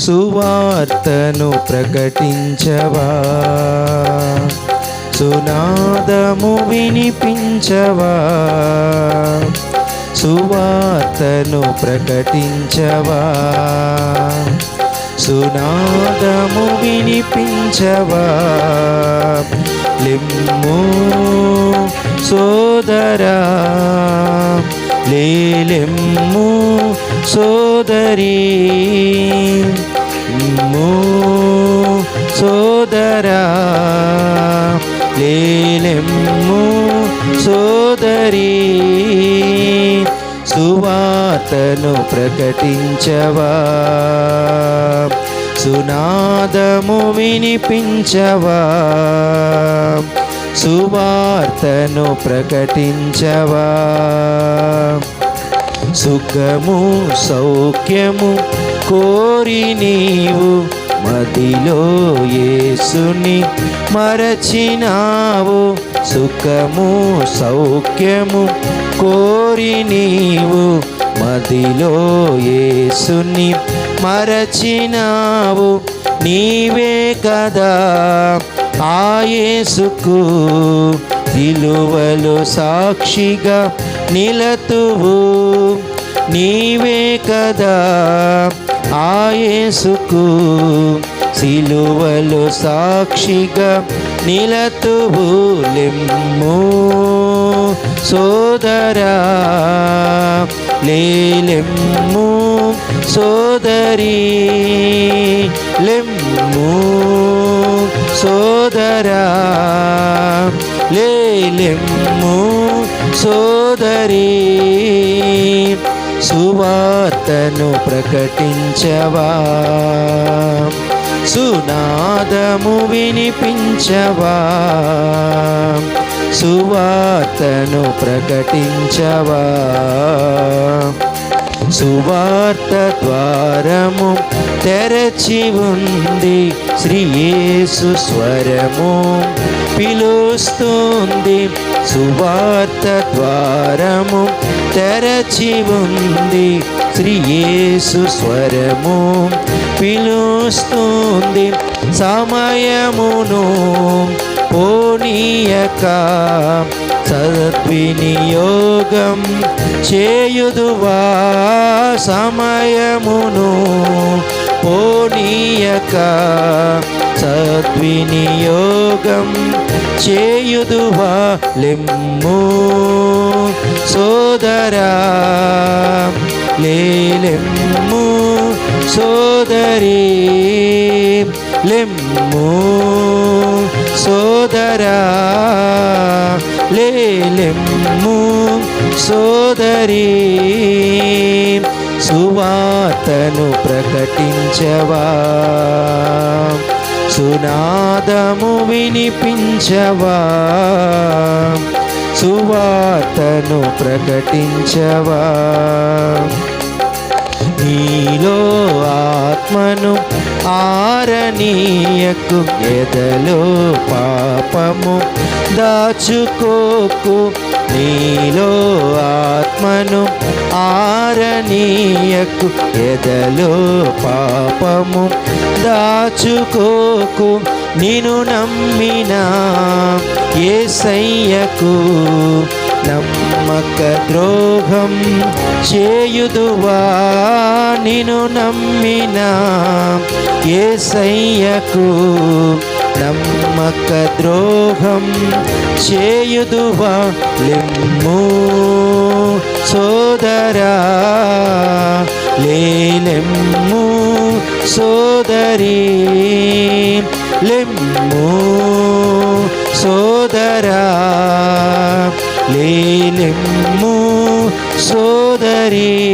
సువార్తను ప్రకటించవా? సునాదము వినిపించవా? సువార్తను ప్రకటించవా? సునాదము వినిపించవా? లిమ్ము సోదరా? లేలెమ్ము సోదరీ? ఇమ్ము సోదరా లేలెమ్ము సోదరి సువార్తను ప్రకటించవా సునాదము వినిపించవా సువార్తను ప్రకటించవా సుఖము సౌఖ్యము కోరి నీవు మదిలో యేసుని మరచినావు. సుఖము సౌఖ్యము కోరి నీవు మదిలో యేసుని మరచినావు. నీవే కదా ఆయేసుకు యేసుకు విలువలు సాక్షిగా నిలతువు. నీవే కదా ఆయేసుకు సిలువలు సాక్షిగా నిలతువులెమ్ము సోదరా లేలెమ్ము. సోదరి లెమ్ము. సోదరా లేలెమ్ము. సోదరి సువార్తను ప్రకటించవా? సునాదము వినిపించవా? సువార్తను ప్రకటించవా? సువార్త ద్వారము తెరచి ఉంది శ్రీయేసు స్వరము పిలుస్తుంది. సువార్త ద్వారము తెరచి ఉంది. శ్రీయేసు స్వరము పిలుస్తుంది. సమయమును పోనీయక. సద్వినియోగం చేయుదువా. సమయమును పోనీయక. సద్వినియోగం చేయుదువా. లిమ్ము సోదరా లేలెమ్ము సోదరి లెమ్ము సోదరా లేలెమ్ము సోదరి. సువార్తను ప్రకటించవా? సునాదము వినిపించవా? సువార్తను ప్రకటించవా? నీలో ఆత్మను ఆరనీయకు ఎదలో పాపము దాచుకోకు. నీలో ఆత్మను ఆరనీయకు ఎదలో పాపము దాచుకోకు. నిను నమ్మిన ఏసయ్యకు సయ్యకు ద్రోహం చేయుదువా నిను నమ్మిన ఏసయ్యకు నమ్మక ద్రోహం చేయుదువా. లిమ్ము సోదరా లేలెమ్ము సోదరి లిమ్ము సోదరా లేలెమ్ము సోదరి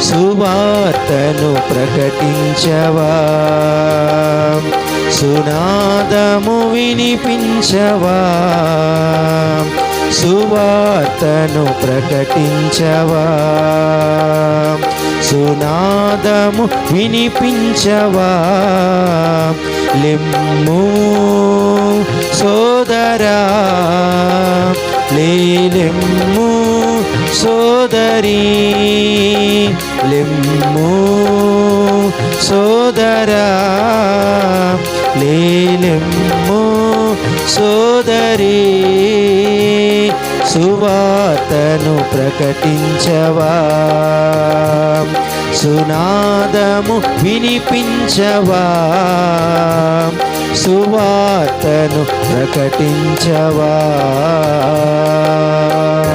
సువార్తను ప్రకటించవా? సునాదము వినిపించవా? సువార్తను ప్రకటించవా? సునాదము వినిపించవా? లిమ్ము సోదరా లేలెమ్ము సోదరి లెమ్ము సోదరా లేలెమ్ము సోదరి సువార్తను ప్రకటించవా? సునాదము వినిపించవా? సువార్తను ప్రకటించవా?